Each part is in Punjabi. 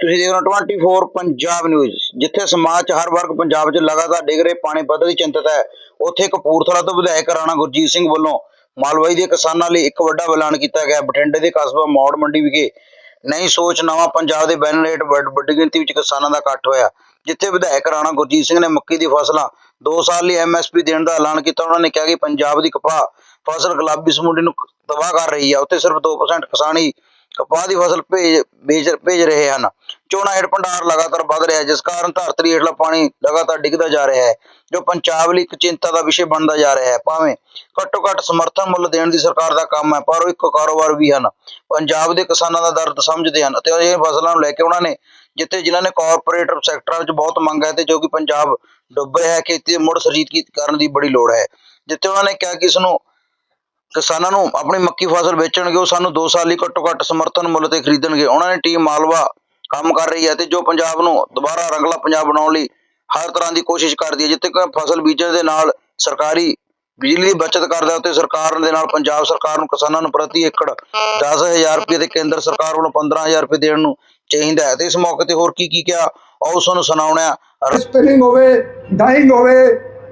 ਤੁਸੀਂ ਦੇਖ ਰਹੇ ਹੋ 24 ਪੰਜਾਬ ਨਿਊਜ਼ ਜਿੱਥੇ ਸਮਾਜ 'ਚ ਹਰ ਵਰਗ ਪੰਜਾਬ 'ਚ ਲਗਾਤਾਰ ਡਿੱਗ ਰਹੇ ਪਾਣੀ ਪੱਧਰ ਦੀ ਚਿੰਤਤ ਹੈ। ਉੱਥੇ ਕਪੂਰਥਲਾ ਤੋਂ ਵਿਧਾਇਕ ਰਾਣਾ ਗੁਰਜੀਤ ਸਿੰਘ ਵੱਲੋਂ ਮਾਲਵਾਈ ਦੇ ਕਿਸਾਨਾਂ ਲਈ ਇੱਕ ਵੱਡਾ ਐਲਾਨ ਕੀਤਾ ਗਿਆ। ਬਠਿੰਡੇ ਦੇ ਕਸਬਾ ਮੌੜ ਮੰਡੀ ਵਿਖੇ ਨਈ ਸੋਚ ਨਵਾਂ ਪੰਜਾਬ ਦੇ ਬੈਨਰੇਟ ਵੱਡੀ ਗਿਣਤੀ ਵਿੱਚ ਕਿਸਾਨਾਂ ਦਾ ਇਕੱਠ ਹੋਇਆ। ਜਿੱਥੇ ਵਿਧਾਇਕ ਰਾਣਾ ਗੁਰਜੀਤ ਸਿੰਘ ਨੇ ਮੱਕੀ ਦੀ ਫਸਲਾਂ 2 ਸਾਲ ਲਈ ਐਮਐਸਪੀ ਦੇਣ ਦਾ ਐਲਾਨ ਕੀਤਾ। ਉਹਨਾਂ ਨੇ ਕਿਹਾ ਕਿ ਪੰਜਾਬ ਦੀ ਕਪਾਹ ਫਸਲ ਗੁਲਾਬੀ ਸਮੁੰਡੀ ਨੂੰ ਤਬਾਹ ਕਰ ਰਹੀ ਹੈ ਉੱਥੇ ਸਿਰਫ 2% ਕਿਸਾਨ ਹੀ ਕਪਾਹ ਦੀ ਫਸਲ ਭੇਜ ਭੇਜ ਭੇਜ ਰਹੇ ਹਨ। ਝੋਨਾ ਹੇਠ ਭੰਡਾਰ ਲਗਾਤਾਰ ਵੱਧ ਰਿਹਾ ਹੈ, ਜਿਸ ਕਾਰਨ ਧਰਤੀ ਹੇਠਲਾ ਪਾਣੀ ਲਗਾਤਾਰ ਡਿੱਗਦਾ ਜਾ ਰਿਹਾ ਹੈ, ਜੋ ਪੰਜਾਬ ਲਈ ਇੱਕ ਚਿੰਤਾ ਦਾ ਵਿਸ਼ੇ ਬਣਦਾ ਜਾ ਰਿਹਾ ਹੈ। ਭਾਵੇਂ ਘੱਟੋ ਘੱਟ ਸਮਰਥਨ ਮੁੱਲ ਦੇਣ ਦੀ ਸਰਕਾਰ ਦਾ ਕੰਮ ਹੈ, ਪਰ ਉਹ ਇੱਕ ਕਾਰੋਬਾਰ ਵੀ ਹਨ। ਪੰਜਾਬ ਦੇ ਕਿਸਾਨਾਂ ਦਾ ਦਰਦ ਸਮਝਦੇ ਹਨ ਅਤੇ ਇਹ ਫਸਲਾਂ ਨੂੰ ਲੈ ਕੇ ਉਹਨਾਂ ਨੇ ਜਿੱਥੇ ਜਿਨ੍ਹਾਂ ਨੇ ਕਾਰਪੋਰੇਟ ਸੈਕਟਰਾਂ ਵਿੱਚ ਬਹੁਤ ਮੰਗ ਹੈ ਤੇ ਜੋ ਕਿ ਪੰਜਾਬ ਡੁੱਬ ਰਿਹਾ ਹੈ, ਖੇਤੀ ਦੇ ਮੁੜ ਸਰਜੀਤ ਕਰਨ ਦੀ ਬੜੀ ਲੋੜ ਹੈ। ਜਿੱਥੇ ਉਹਨਾਂ ਨੇ ਕਿਹਾ ਕਿ ਇਸ ਨੂੰ ਕਿਸਾਨਾਂ ਨੂੰ ਆਪਣੀ ਮੱਕੀ ਫਸਲ ਵੇਚਣਗੇ, ਉਹ ਸਾਨੂੰ 2 ਸਾਲ ਲਈ ਘੱਟੋ ਘੱਟ ਸਮਰਥਨ ਮੁੱਲ ਤੇ ਖਰੀਦਣਗੇ। ਉਹਨਾਂ ਨੇ ਟੀਮ ਮਾਲਵਾ ਕੰਮ ਕਰ ਰਹੀ ਹੈ ਤੇ ਜੋ ਪੰਜਾਬ ਨੂੰ ਦੁਬਾਰਾ ਰੰਗਲਾ ਪੰਜਾਬ ਬਣਾਉਣ ਲਈ ਹਰ ਤਰ੍ਹਾਂ ਦੀ ਕੋਸ਼ਿਸ਼ ਕਰਦੀ ਹੈ, ਜਿੱਥੇ ਫਸਲ ਬੀਜਣ ਦੇ ਨਾਲ ਸਰਕਾਰੀ ਬਿਜਲੀ ਦੀ ਬਚਤ ਕਰਦਾ ਅਤੇ ਸਰਕਾਰ ਦੇ ਨਾਲ ਪੰਜਾਬ ਸਰਕਾਰ ਨੂੰ ਕਿਸਾਨਾਂ ਨੂੰ ਪ੍ਰਤੀ ਏਕੜ 10000 ਰੁਪਏ ਤੇ ਕੇਂਦਰ ਸਰਕਾਰ ਵੱਲੋਂ 15000 ਰੁਪਏ ਦੇਣ ਨੂੰ ਚਾਹੀਦਾ ਹੈ। ਤੇ ਇਸ ਮੌਕੇ ਤੇ ਹੋਰ ਕੀ ਕੀ ਕਿਹਾ, ਆਓ ਉਸ ਨੂੰ ਸੁਣਾਉਣਾ ਸਪਿਨਿੰਗ ਹੋਵੇ ਡਾਈਂਗ ਹੋਵੇ,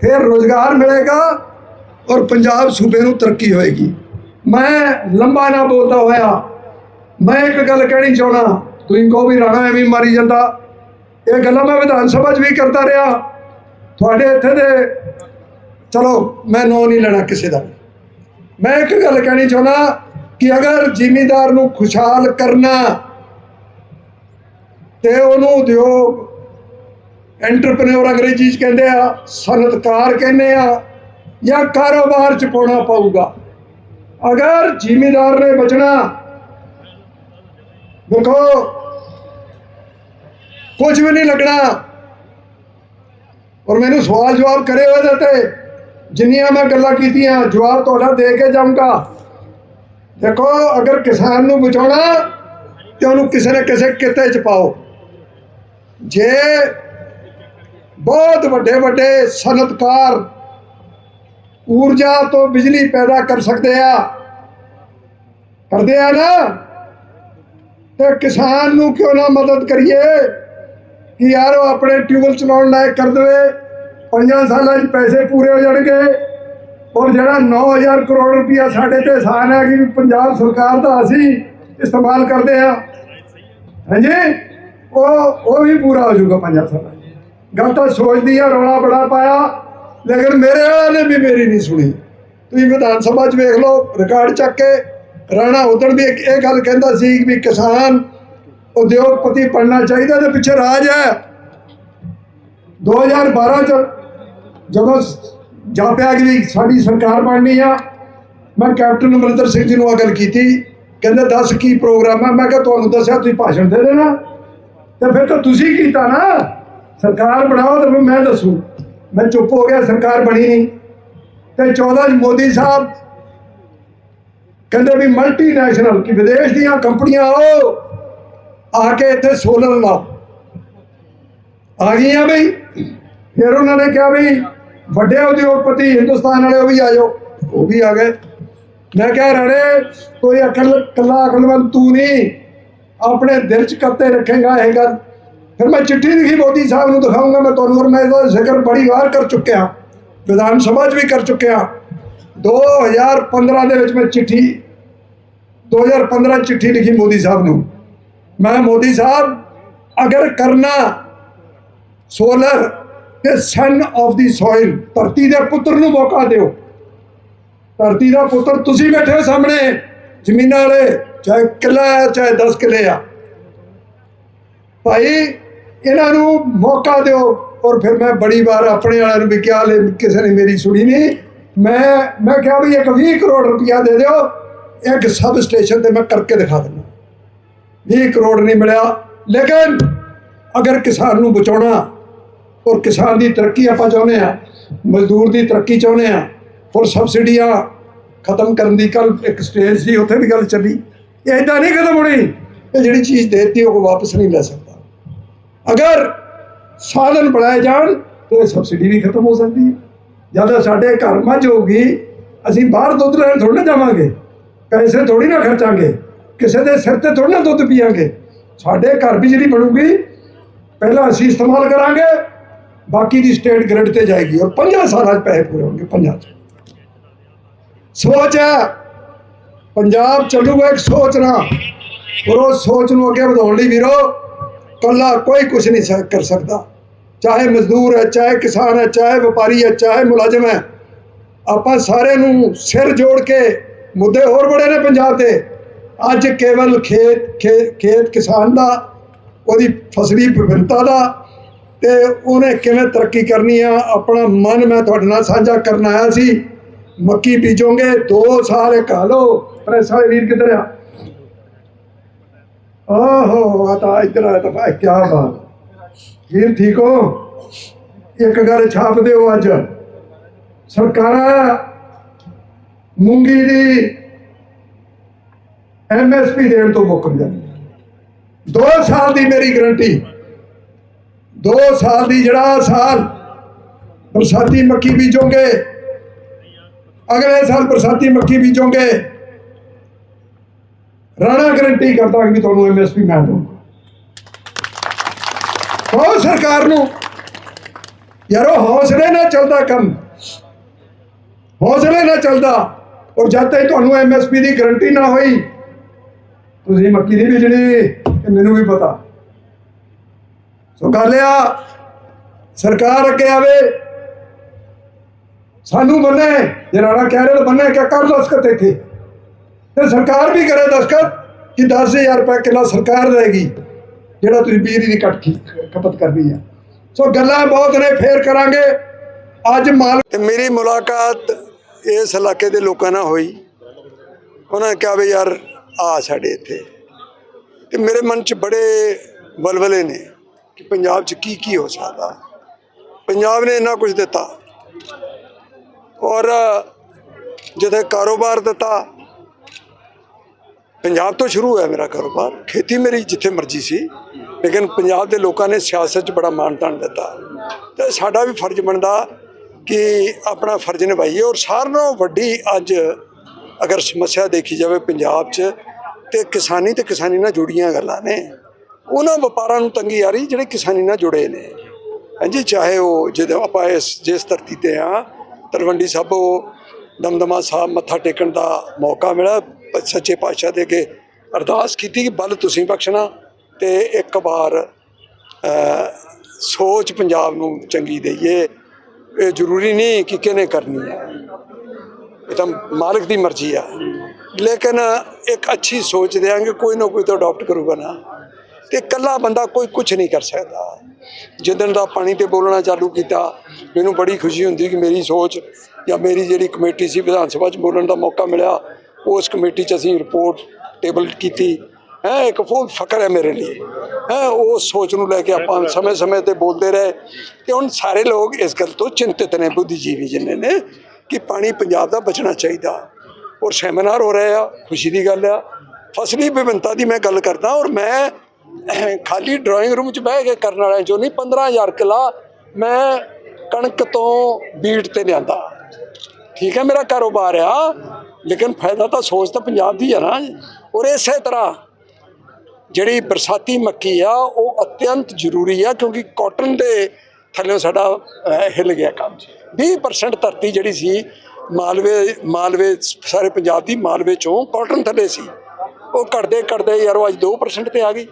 ਫਿਰ ਰੋਜ਼ਗਾਰ ਮਿਲੇਗਾ। ਔਰ ਪੰਜਾਬ ਸੂਬੇ ਨੂੰ ਤਰੱਕੀ ਹੋਏਗੀ। ਮੈਂ ਲੰਬਾ ਨਾ ਬੋਲਦਾ ਹੋਇਆ। ਮੈਂ ਇੱਕ ਗੱਲ ਕਹਿਣੀ ਚਾਹਣਾ ਤੁਸੀਂ ਕਹੋ ਵੀ ਰਾਣਾ ਐਵੇਂ ਮਾਰੀ ਜਾਂਦਾ। ਇਹ ਗੱਲਾਂ ਮੈਂ ਵਿਧਾਨ ਸਭਾ 'ਚ ਵੀ ਕਰਦਾ ਰਿਹਾ। ਤੁਹਾਡੇ ਇੱਥੇ ਦੇ ਚਲੋ, ਮੈਂ ਨਾਂ ਨਹੀਂ ਲੈਣਾ ਕਿਸੇ ਦਾ। ਮੈਂ ਇੱਕ ਗੱਲ ਕਹਿਣੀ ਚਾਹੁੰਦਾ ਕਿ ਅਗਰ ਜ਼ਿਮੀਂਦਾਰ ਨੂੰ ਖੁਸ਼ਹਾਲ ਕਰਨਾ ਤੇ ਉਹਨੂੰ ਉਦਯੋਗ ਐਂਟਰਪ੍ਰੈਨਿਓਰ ਅੰਗਰੇਜ਼ੀ ਚ ਕਹਿੰਦੇ ਆ, ਸਨਅਤਕਾਰ ਕਹਿੰਦੇ ਆ ਜਾਂ ਕਾਰੋਬਾਰ ਚ ਪਾਉਣਾ ਪਊਗਾ। ਅਗਰ ਜ਼ਿਮੀਦਾਰ ਨੇ ਬਚਣਾ, ਦੇਖੋ, ਕੁਝ ਵੀ ਨਹੀਂ ਲੱਗਣਾ। ਔਰ ਮੈਨੂੰ ਸਵਾਲ ਜਵਾਬ ਕਰੇ ਹੋਏ ਤੇ ਜਿੰਨੀਆਂ ਮੈਂ ਗੱਲਾਂ ਕੀਤੀਆਂ, ਜਵਾਬ ਤੁਹਾਡਾ ਦੇ ਕੇ ਜਾਊਂਗਾ। ਦੇਖੋ, ਅਗਰ ਕਿਸਾਨ ਨੂੰ ਬਚਾਉਣਾ, ਤੇ ਉਹਨੂੰ ਕਿਸੇ ਨਾ ਕਿਸੇ ਕਿੱਤੇ ਚ ਪਾਓ। ਜੇ ਬਹੁਤ ਵੱਡੇ ਵੱਡੇ ਸਨਅਤਕਾਰ ਊਰਜਾ ਤੋਂ ਬਿਜਲੀ ਪੈਦਾ ਕਰ ਸਕਦੇ ਆ। ਕਰਦੇ ਆ ਨਾ। ਤੇ ਕਿਸਾਨ ਨੂੰ ਕਿਉਂ ਨਾ ਮਦਦ ਕਰੀਏ ਕਿ ਯਾਰ ਉਹ ਆਪਣੇ ਟਿਊਬਲ ਚਲਾਉਣ ਲਾਇਕ ਕਰ ਦੇਵੇ। ਪੰਜਾਂ ਸਾਲਾਂ 'ਚ ਪੈਸੇ ਪੂਰੇ ਹੋ ਜਾਣਗੇ। ਔਰ ਜਿਹੜਾ 9000 ਕਰੋੜ ਰੁਪਇਆ ਸਾਡੇ ਤੇ ਆਸਾਨ ਹੈ ਕਿ ਪੰਜਾਬ ਸਰਕਾਰ ਦਾ ਅਸੀਂ ਇਸਤੇਮਾਲ ਕਰਦੇ ਆ। ਹਾਂਜੀ? ਉਹ ਉਹ ਵੀ ਪੂਰਾ ਹੋ ਜਾਊਗਾ ਪੰਜਾਂ ਸਾਲਾਂ 'ਚ। ਗੱਲ ਤਾਂ ਸੋਚਦੀ ਆ, ਰੌਲਾ ਬੜਾ ਪਾਇਆ। ਲੇਕਿਨ ਮੇਰੇ ਵਾਲਿਆਂ ਨੇ ਵੀ ਮੇਰੀ ਨਹੀਂ ਸੁਣੀ। ਤੁਸੀਂ ਵਿਧਾਨ ਸਭਾ 'ਚ ਵੇਖ ਲਓ ਰਿਕਾਰਡ ਚੱਕ ਕੇ ਰਾਣਾ ਉਦੋਂ ਵੀ ਇੱਕ ਇਹ ਗੱਲ ਕਹਿੰਦਾ ਸੀ ਵੀ ਕਿਸਾਨ ਉਦਯੋਗਪਤੀ ਬਣਨਾ ਚਾਹੀਦਾ ਤੇ ਪਿੱਛੇ ਰਾਜ ਹੈ। 2012 ਚ ਜਦੋਂ ਜਾਪਿਆ ਕਿ ਵੀ ਸਾਡੀ ਸਰਕਾਰ ਬਣਨੀ ਆ, ਮੈਂ ਕੈਪਟਨ ਅਮਰਿੰਦਰ ਸਿੰਘ ਜੀ ਨੂੰ ਆ ਗੱਲ ਕੀਤੀ। ਕਹਿੰਦੇ, ਦੱਸ ਕੀ ਪ੍ਰੋਗਰਾਮ ਹੈ ਮੈਂ ਕਿਹਾ, ਤੁਹਾਨੂੰ ਦੱਸਿਆ, ਤੁਸੀਂ ਭਾਸ਼ਣ ਦੇ ਦੇਣਾ। ਤੇ ਫਿਰ ਤਾਂ ਤੁਸੀਂ ਕੀਤਾ ਨਾ। ਸਰਕਾਰ ਬਣਾਓ ਤੇ ਫਿਰ ਮੈਂ ਦੱਸੂ। ਮੈਂ ਚੁੱਪ ਹੋ ਗਿਆ, ਸਰਕਾਰ ਬਣੀ ਨਹੀਂ। ਤੇ 14 ਮੋਦੀ ਸਾਹਿਬ ਕਹਿੰਦੇ ਵੀ ਮਲਟੀਨੈਸ਼ਨਲ ਕਿ ਵਿਦੇਸ਼ ਦੀਆਂ ਕੰਪਨੀਆਂ ਆਓ, ਆ ਕੇ ਇੱਥੇ ਸੋਲਰ ਲਾਓ। ਆ ਗਈਆਂ ਬਈ। ਫਿਰ ਉਹਨਾਂ ਨੇ ਕਿਹਾ ਵੀ ਵੱਡੇ ਉਦਯੋਗਪਤੀ ਹਿੰਦੁਸਤਾਨ ਵਾਲੇ ਉਹ ਵੀ ਆ ਜਾਓ। ਉਹ ਵੀ ਆ ਗਏ। ਮੈਂ ਕਿਹਾ, ਰਾਣੇ, ਕੋਈ ਅਕਲ ਕੱਲਾ ਅਕਲਮੰਦ ਤੂੰ ਨਹੀਂ। ਆਪਣੇ ਦਿਲ 'ਚ ਕੱਤੇ ਰੱਖੇਗਾ ਇਹ ਗੱਲ। ਫਿਰ ਮੈਂ ਚਿੱਠੀ ਲਿਖੀ ਮੋਦੀ ਸਾਹਿਬ ਨੂੰ ਦਿਖਾਉਂਗਾ, ਮੈਂ ਤੁਹਾਨੂੰ ਔਰ ਮੈਂ ਇਹਦਾ ਜ਼ਿਕਰ ਬੜੀ ਵਾਰ ਕਰ ਚੁੱਕਿਆ, ਵਿਧਾਨ ਸਭਾ 'ਚ ਵੀ ਕਰ ਚੁੱਕਿਆ। 2015 ਦੇ ਵਿੱਚ ਮੈਂ ਚਿੱਠੀ 2015 ਚਿੱਠੀ ਲਿਖੀ ਮੋਦੀ ਸਾਹਿਬ ਨੂੰ। ਮੈਂ ਮੋਦੀ ਸਾਹਿਬ, ਅਗਰ ਕਰਨਾ ਸੋਲਰ ਤੇ ਸਨ ਆਫ ਦੀ ਸੋਇਲ, ਧਰਤੀ ਦੇ ਪੁੱਤਰ ਨੂੰ ਮੌਕਾ ਦਿਓ। ਧਰਤੀ ਦਾ ਪੁੱਤਰ ਤੁਸੀਂ ਬੈਠੇ ਹੋ ਸਾਹਮਣੇ, ਜ਼ਮੀਨਾਂ ਵਾਲੇ, ਚਾਹੇ ਕਿੱਲਾ ਹੈ, ਚਾਹੇ 10 ਕਿੱਲੇ ਆ। ਭਾਈ ਇਹਨਾਂ ਨੂੰ ਮੌਕਾ ਦਿਓ। ਔਰ ਫਿਰ ਮੈਂ ਬੜੀ ਵਾਰ ਆਪਣੇ ਵਾਲਿਆਂ ਨੂੰ ਵੀ ਕਿਹਾ, ਲੈ, ਕਿਸੇ ਨੇ ਮੇਰੀ ਸੁਣੀ ਨਹੀਂ। ਮੈਂ ਮੈਂ ਕਿਹਾ ਵੀ ਇੱਕ 20 ਕਰੋੜ ਰੁਪਇਆ ਦੇ ਦਿਓ। ਇੱਕ ਸਬ ਸਟੇਸ਼ਨ ਤੇ ਮੈਂ ਕਰਕੇ ਦਿਖਾ ਦਿੰਦਾ। 20 ਕਰੋੜ ਨਹੀਂ ਮਿਲਿਆ। ਲੇਕਿਨ ਅਗਰ ਕਿਸਾਨ ਨੂੰ ਬਚਾਉਣਾ, ਔਰ ਕਿਸਾਨ ਦੀ ਤਰੱਕੀ ਆਪਾਂ ਚਾਹੁੰਦੇ ਆ ਮਜ਼ਦੂਰ ਦੀ ਤਰੱਕੀ ਚਾਹੁੰਦੇ ਆ ਔਰ ਸਬਸਿਡੀਆਂ ਖਤਮ ਕਰਨ ਦੀ ਕੱਲ ਇੱਕ ਸਟੇਜ ਸੀ, ਉੱਥੇ ਵੀ ਗੱਲ ਚੱਲੀ। ਇਹ ਇਦਾਂ ਨਹੀਂ ਖਤਮ ਹੋਣੀ। ਇਹ ਜਿਹੜੀ ਚੀਜ਼ ਦੇ ਦਿੱਤੀ, ਉਹ ਵਾਪਸ ਨਹੀਂ ਲੈ ਸਕਦਾ। ਅਗਰ ਸਾਧਨ ਬਣਾਏ ਜਾਣ, ਤਾਂ ਇਹ ਸਬਸਿਡੀ ਵੀ ਖਤਮ ਹੋ ਸਕਦੀ ਹੈ। ਜਦ ਸਾਡੇ ਘਰ ਮੱਝ ਹੋਊਗੀ, ਅਸੀਂ ਬਾਹਰ ਦੁੱਧ ਲੈਣ ਥੋੜ੍ਹਾ ਨਾ ਜਾਵਾਂਗੇ। ਪੈਸੇ ਥੋੜੀ ਨਾ ਖਰਚਾਂਗੇ। ਕਿਸੇ ਦੇ ਸਿਰ ਤੇ ਥੋੜੀ ਨਾ ਦੁੱਧ ਪੀਵਾਂਗੇ। ਸਾਡੇ ਘਰ ਬਿਜਲੀ ਬਣੂਗੀ, ਪਹਿਲਾਂ ਅਸੀਂ ਇਸਤੇਮਾਲ ਕਰਾਂਗੇ, ਬਾਕੀ ਦੀ ਸਟੇਟ ਗ੍ਰਿਡ ਤੇ ਜਾਏਗੀ ਔਰ 50 ਸਾਲਾਂ 'ਚ ਪੈਸੇ ਪੂਰੇ ਹੋਣਗੇ 50 ਚ। ਸੋਚ ਹੈ, ਪੰਜਾਬ ਚੱਲੂਗਾ ਇੱਕ ਸੋਚ ਨਾ ਔਰ ਉਹ ਸੋਚ ਨੂੰ ਅੱਗੇ ਵਧਾਉਣ ਲਈ ਵੀਰੋ ਕੱਲਾ ਕੋਈ ਕੁਝ ਨਹੀਂ ਸ- ਕਰ ਸਕਦਾ। ਚਾਹੇ ਮਜ਼ਦੂਰ ਹੈ, ਚਾਹੇ ਕਿਸਾਨ ਹੈ, ਚਾਹੇ ਵਪਾਰੀ ਹੈ, ਚਾਹੇ ਮੁਲਾਜ਼ਮ ਹੈ, ਆਪਾਂ ਸਾਰਿਆਂ ਨੂੰ ਸਿਰ ਜੋੜ ਕੇ ਮੁੱਦੇ ਹੋਰ ਬੜੇ ਨੇ ਪੰਜਾਬ ਦੇ। ਅੱਜ ਕੇਵਲ ਖੇਤ, ਖੇ- ਖੇਤ ਕਿਸਾਨ ਦਾ, ਉਹਦੀ ਫਸਲੀ ਵਿਭਿੰਨਤਾ ਦਾ, ਤੇ ਉਹਨੇ ਕਿਵੇਂ ਤਰੱਕੀ ਕਰਨੀ ਆ, ਆਪਣਾ ਮਨ ਮੈਂ ਤੁਹਾਡੇ ਨਾਲ ਸਾਂਝਾ ਕਰਨ ਆਇਆ ਸੀ। ਮੱਕੀ ਬੀਜੋਗੇ 2 ਸਾਲ ਇੱਕ ਹਾਲੋ ਪ੍ਰੈਸ ਵਾਲੇ ਵੀਰ ਕਿੱਧਰ ਆ? ਆਹੋ, ਆ ਤਾਂ ਇੱਧਰ ਆ ਤਾਂ ਭਾਈ ਕੀ ਬਾਤ। ਵੀਰ, ਠੀਕ ਹੋ? ਇੱਕ ਗੱਲ ਛਾਪ ਦਿਓ ਅੱਜ। ਸਰਕਾਰਾਂ ਮੂੰਗੀ ਦੀ ਐਮਐਸਪੀ ਦੇਣ ਤੋਂ ਮੁੱਕਰ ਜਾਂਦੀਆਂ ਦੋ ਸਾਲ ਦੀ ਮੇਰੀ ਗਰੰਟੀ। ਦੋ ਸਾਲ ਦੀ ਜਿਹੜਾ ਸਾਲ ਬਰਸਾਤੀ ਮੱਕੀ ਬੀਜੋਗੇ, ਅਗਲੇ ਸਾਲ ਬਰਸਾਤੀ ਮੱਕੀ ਬੀਜੋਗੇ ਰਾਣਾ ਗਰੰਟੀ ਕਰਦਾ ਕਿ ਤੁਹਾਨੂੰ ਐਮਐਸਪੀ ਮੈਂ ਦਊਂਗਾ। ਕਹੋ ਸਰਕਾਰ ਨੂੰ, ਯਾਰੋ ਹੌਸਲੇ ਨਾਲ ਚੱਲਦਾ ਕੰਮ, ਹੌਸਲੇ ਨਾਲ ਚੱਲਦਾ, ਔਰ ਜਦ ਤੱਕ ਤੁਹਾਨੂੰ ਐਮਐਸਪੀ ਦੀ ਗਰੰਟੀ ਨਾ ਹੋਈ, ਤੁਸੀਂ ਮੱਕੀ ਨਹੀਂ ਬੀਜਣੀ, ਇਹ ਮੈਨੂੰ ਵੀ ਪਤਾ। ਸੋ ਗੱਲ ਆ, ਸਰਕਾਰ ਅੱਗੇ ਆਵੇ, ਸਾਨੂੰ ਮੰਨੇ, ਜੇ ਰਾਣਾ ਕਹਿ ਰਿਹਾ ਮੰਨੇ ਕਿ ਕਰ ਦਸਕਤ ਇੱਥੇ। ਤੇ ਸਰਕਾਰ ਵੀ ਕਰੇ ਦਸਖਤ ਕਿ 10000 ਰੁਪਏ ਕਿੱਲਾ ਸਰਕਾਰ ਦੇਗੀ ਜਿਹੜਾ ਤੁਸੀਂ ਬਿਜਲੀ ਦੀ ਕੱਟ ਖਪਤ ਕਰਨੀ ਆ। ਸੋ ਗੱਲਾਂ ਬਹੁਤ ਨੇ, ਫੇਰ ਕਰਾਂਗੇ। ਅੱਜ ਮਾਲ ਤੇ ਮੇਰੀ ਮੁਲਾਕਾਤ ਇਸ ਇਲਾਕੇ ਦੇ ਲੋਕਾਂ ਨਾਲ ਹੋਈ। ਉਹਨਾਂ ਨੇ ਕਿਹਾ ਵੀ ਯਾਰ ਆ ਸਾਡੇ ਇੱਥੇ। ਤੇ ਮੇਰੇ ਮਨ 'ਚ ਬੜੇ ਵਲਵਲੇ ਨੇ ਕਿ ਪੰਜਾਬ 'ਚ ਕੀ ਕੀ ਹੋ ਸਕਦਾ। ਪੰਜਾਬ ਨੇ ਇੰਨਾ ਕੁਝ ਦਿੱਤਾ। ਔਰ ਜਿੱਥੇ ਕਾਰੋਬਾਰ ਦਿੱਤਾ ਪੰਜਾਬ ਤੋਂ ਸ਼ੁਰੂ ਹੋਇਆ ਮੇਰਾ ਕਾਰੋਬਾਰ। ਖੇਤੀ ਮੇਰੀ ਜਿੱਥੇ ਮਰਜ਼ੀ ਸੀ, ਲੇਕਿਨ ਪੰਜਾਬ ਦੇ ਲੋਕਾਂ ਨੇ ਸਿਆਸਤ 'ਚ ਬੜਾ ਮਾਣ ਤਾਣ ਦਿੱਤਾ। ਤੇ ਸਾਡਾ ਵੀ ਫਰਜ਼ ਬਣਦਾ ਕਿ ਆਪਣਾ ਫਰਜ਼ ਨਿਭਾਈਏ ਔਰ ਸਾਰਿਆਂ ਨਾਲੋਂ ਵੱਡੀ ਅੱਜ ਅਗਰ ਸਮੱਸਿਆ ਦੇਖੀ ਜਾਵੇ ਪੰਜਾਬ 'ਚ, ਤੇ ਕਿਸਾਨੀ ਤੇ ਕਿਸਾਨੀ ਨਾਲ ਜੁੜੀਆਂ ਗੱਲਾਂ ਨੇ। ਉਹਨਾਂ ਵਪਾਰਾਂ ਨੂੰ ਤੰਗੀ ਆ ਰਹੀ ਜਿਹੜੇ ਕਿਸਾਨੀ ਨਾਲ ਜੁੜੇ ਨੇ। ਹਾਂਜੀ, ਚਾਹੇ ਉਹ ਜਦੋਂ ਆਪਾਂ ਇਸ, ਜਿਸ ਧਰਤੀ ਤੇ ਆ, ਤਲਵੰਡੀ ਸਾਬੋ, ਦਮਦਮਾ ਸਾਹਿਬ ਮੱਥਾ ਟੇਕਣ ਦਾ ਮੌਕਾ ਮਿਲਿਆ ਸੱਚੇ ਪਾਤਸ਼ਾਹ ਦੇ ਅੱਗੇ ਅਰਦਾਸ ਕੀਤੀ ਕਿ ਬਲ ਤੁਸੀਂ ਬਖਸ਼ਣਾ ਤੇ ਇੱਕ ਵਾਰ ਸੋਚ ਪੰਜਾਬ ਨੂੰ ਚੰਗੀ ਦਈਏ। ਇਹ ਜ਼ਰੂਰੀ ਨਹੀਂ ਕਿ ਕਿਹਨੇ ਕਰਨੀ ਹੈ। ਇਹ ਤਾਂ ਮਾਲਕ ਦੀ ਮਰਜ਼ੀ ਆ। ਲੇਕਿਨ ਇੱਕ ਅੱਛੀ ਸੋਚ ਦੇਾਂਗੇ ਕੋਈ ਨਾ ਕੋਈ ਤਾਂ ਅਡਾਪਟ ਕਰੂਗਾ ਨਾ। ਤੇ ਇਕੱਲਾ ਬੰਦਾ ਕੋਈ ਕੁਝ ਨਹੀਂ ਕਰ ਸਕਦਾ। ਜਿੱਦਣ ਦਾ ਪਾਣੀ ਤੇ ਬੋਲਣਾ ਚਾਲੂ ਕੀਤਾ, ਮੈਨੂੰ ਬੜੀ ਖੁਸ਼ੀ ਹੁੰਦੀ ਕਿ ਮੇਰੀ ਸੋਚ ਜਾਂ ਮੇਰੀ ਜਿਹੜੀ ਕਮੇਟੀ ਸੀ ਵਿਧਾਨ ਸਭਾ 'ਚ ਬੋਲਣ ਦਾ ਮੌਕਾ ਮਿਲਿਆ। ਉਸ ਕਮੇਟੀ 'ਚ ਅਸੀਂ ਰਿਪੋਰਟ ਟੇਬਲ ਕੀਤੀ। ਹੈ ਇੱਕ ਬਹੁਤ ਫਖਰ ਹੈ ਮੇਰੇ ਲਈ। ਹੈ ਉਹ ਸੋਚ ਨੂੰ ਲੈ ਕੇ ਆਪਾਂ ਸਮੇਂ-ਸਮੇਂ ਤੇ ਬੋਲਦੇ ਰਹੇ। ਤੇ ਹੁਣ ਸਾਰੇ ਲੋਕ ਇਸ ਗੱਲ ਤੋਂ ਚਿੰਤਿਤ ਨੇ ਬੁੱਧੀਜੀਵੀ ਜਿੰਨੇ ਨੇ ਕਿ ਪਾਣੀ ਪੰਜਾਬ ਦਾ ਬਚਣਾ ਚਾਹੀਦਾ। ਔਰ ਸੈਮੀਨਾਰ ਹੋ ਰਹੇ ਆ ਖੁਸ਼ੀ ਦੀ ਗੱਲ ਆ। ਫਸਲੀ ਵਿਭਿੰਨਤਾ ਦੀ ਮੈਂ ਗੱਲ ਕਰਦਾ ਔਰ ਮੈਂ ਖਾਲੀ ਡਰਾਇੰਗ ਰੂਮ 'ਚ ਬਹਿ ਕੇ ਕਰਨ ਵਾਲਿਆਂ ਚੋਂ ਨਹੀਂ 15000 ਕਿੱਲਾ ਮੈਂ ਕਣਕ ਤੋਂ ਬੀਟ ਤੇ ਲਿਆਂਦਾ। ਠੀਕ ਹੈ ਮੇਰਾ ਕਾਰੋਬਾਰ ਆ। ਲੇਕਿਨ ਫਾਇਦਾ ਤਾਂ ਸੋਚ ਤਾਂ ਪੰਜਾਬ ਦੀ ਹੈ ਨਾ ਔਰ ਇਸੇ ਤਰ੍ਹਾਂ ਜਿਹੜੀ ਬਰਸਾਤੀ ਮੱਕੀ ਆ, ਉਹ ਅਤਿਅੰਤ ਜ਼ਰੂਰੀ ਆ ਕਿਉਂਕਿ ਕਾਟਨ ਦੇ ਥੱਲੇ ਸਾਡਾ ਹਿੱਲ ਗਿਆ ਕੰਮ। 20% ਧਰਤੀ ਜਿਹੜੀ ਸੀ, ਮਾਲਵੇ ਮਾਲਵੇ, ਸਾਰੇ ਪੰਜਾਬ ਦੀ ਮਾਲਵੇ ਚੋਂ ਕਾਟਨ ਥੱਲੇ ਸੀ। ਉਹ ਘਟਦੇ ਘਟਦੇ ਯਾਰ ਉਹ ਅੱਜ 2% ਤੇ ਆ ਗਈ।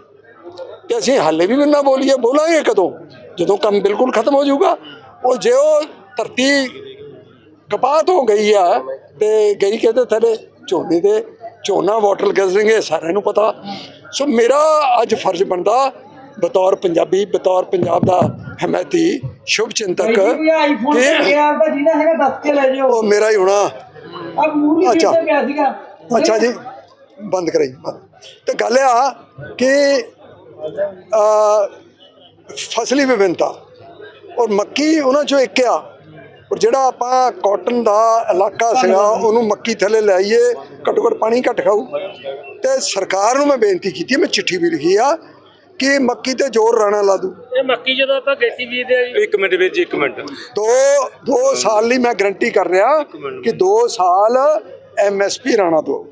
ਤੇ ਅਸੀਂ ਹਾਲੇ ਵੀ ਨਾ ਬੋਲੀਏ, ਬੋਲਾਂਗੇ ਕਦੋਂ? ਜਦੋਂ ਕੰਮ ਬਿਲਕੁਲ ਖਤਮ ਹੋ ਜਾਊਗਾ। ਉਹ ਜੇ ਉਹ ਧਰਤੀ ਕਪਾਤ ਹੋ ਗਈ ਆ ਤੇ ਗਈ ਕਿਤੇ ਥੱਲੇ? ਝੋਨੇ ਦੇ। ਝੋਨਾ ਵਾਟਰ ਗੈਜ਼ਰਿੰਗ ਹੈ ਸਾਰਿਆਂ ਨੂੰ ਪਤਾ। ਸੋ ਮੇਰਾ ਅੱਜ ਫਰਜ਼ ਬਣਦਾ ਬਤੌਰ ਪੰਜਾਬੀ ਬਤੌਰ ਪੰਜਾਬ ਦਾ ਹਮਾਇਤੀ ਸ਼ੁਭ ਚਿੰਤਕ ਤੇ ਤਾਂ ਉਹ ਮੇਰਾ ਹੀ ਹੋਣਾ। ਅੱਛਾ। ਅੱਛਾ ਜੀ। ਬੰਦ ਕਰਾਈ। ਤੇ ਗੱਲ ਆ ਕਿ ਫਸਲੀ ਵਿਭਿੰਨਤਾ ਔਰ ਮੱਕੀ ਉਹਨਾਂ ਚੋਂ ਇੱਕ ਆ। ਔਰ ਜਿਹੜਾ ਆਪਾਂ ਕਾਟਨ ਦਾ ਇਲਾਕਾ ਸੀਗਾ ਉਹਨੂੰ ਮੱਕੀ ਥੱਲੇ ਲਾਈਏ ਘੱਟੋ ਘੱਟ ਪਾਣੀ ਘੱਟ ਖਾਊ। ਤੇ ਸਰਕਾਰ ਨੂੰ ਮੈਂ ਬੇਨਤੀ ਕੀਤੀ ਮੈਂ ਚਿੱਠੀ ਵੀ ਲਿਖੀ ਆ ਕਿ ਮੱਕੀ ਤੇ ਜ਼ੋਰ ਰਾਣਾ ਲਾ ਦੂ। ਇਹ ਮੱਕੀ ਜਦੋਂ ਆਪਾਂ ਗੇਤੀ ਬੀਜਦੇ ਆ ਇੱਕ ਮਿੰਟ ਵਿੱਚ ਇੱਕ ਮਿੰਟ। ਦੋ ਦੋ ਸਾਲ ਲਈ ਮੈਂ ਗਰੰਟੀ ਕਰ ਰਿਹਾ ਕਿ ਦੋ ਸਾਲ ਐਮਐਸਪੀ ਰਾਣਾ ਦੋ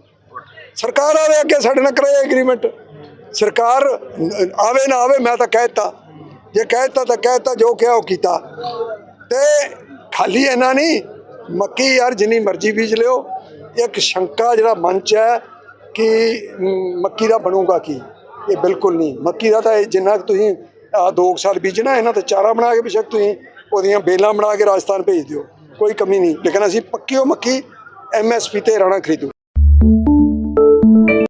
ਸਰਕਾਰ ਆਵੇ ਅੱਗੇ ਸਾਡੇ ਨਾਲ ਕਰਾਏ ਐਗਰੀਮੈਂਟ ਸਰਕਾਰ ਆਵੇ ਨਾ ਆਵੇ ਮੈਂ ਤਾਂ ਕਹਿਤਾ ਜੇ ਕਹਿਤਾ ਤਾਂ ਕਹਿਤਾ ਜੋ ਕਿਹਾ ਉਹ ਕੀਤਾ। ਤੇ ਖਾਲੀ ਇਹਨਾਂ ਨਹੀਂ, ਮੱਕੀ ਯਾਰ ਜਿੰਨੀ ਮਰਜ਼ੀ ਬੀਜ ਲਿਓ। ਇੱਕ ਸ਼ੰਕਾ ਜਿਹੜਾ ਮਨ ਚ ਹੈ ਕਿ ਮੱਕੀ ਦਾ ਬਣੂਗਾ ਕੀ? ਇਹ ਬਿਲਕੁਲ ਨਹੀਂ। ਮੱਕੀ ਦਾ ਤਾਂ ਇਹ ਜਿੰਨਾ ਕੁ ਤੁਸੀਂ ਆਹ ਦੋ ਕੁ ਸਾਲ ਬੀਜਣਾ, ਇਹਨਾਂ ਤੇ ਚਾਰਾ ਬਣਾ ਕੇ ਬੇਸ਼ੱਕ ਤੁਸੀਂ ਉਹਦੀਆਂ ਬੇਲਾਂ ਬਣਾ ਕੇ ਰਾਜਸਥਾਨ ਭੇਜ ਦਿਓ। ਕੋਈ ਕਮੀ ਨਹੀਂ। ਲੇਕਿਨ ਅਸੀਂ ਪੱਕੀ ਉਹ ਮੱਕੀ ਐਮਐਸਪੀ ਤੇ ਰਾਣਾ ਖਰੀਦੂ।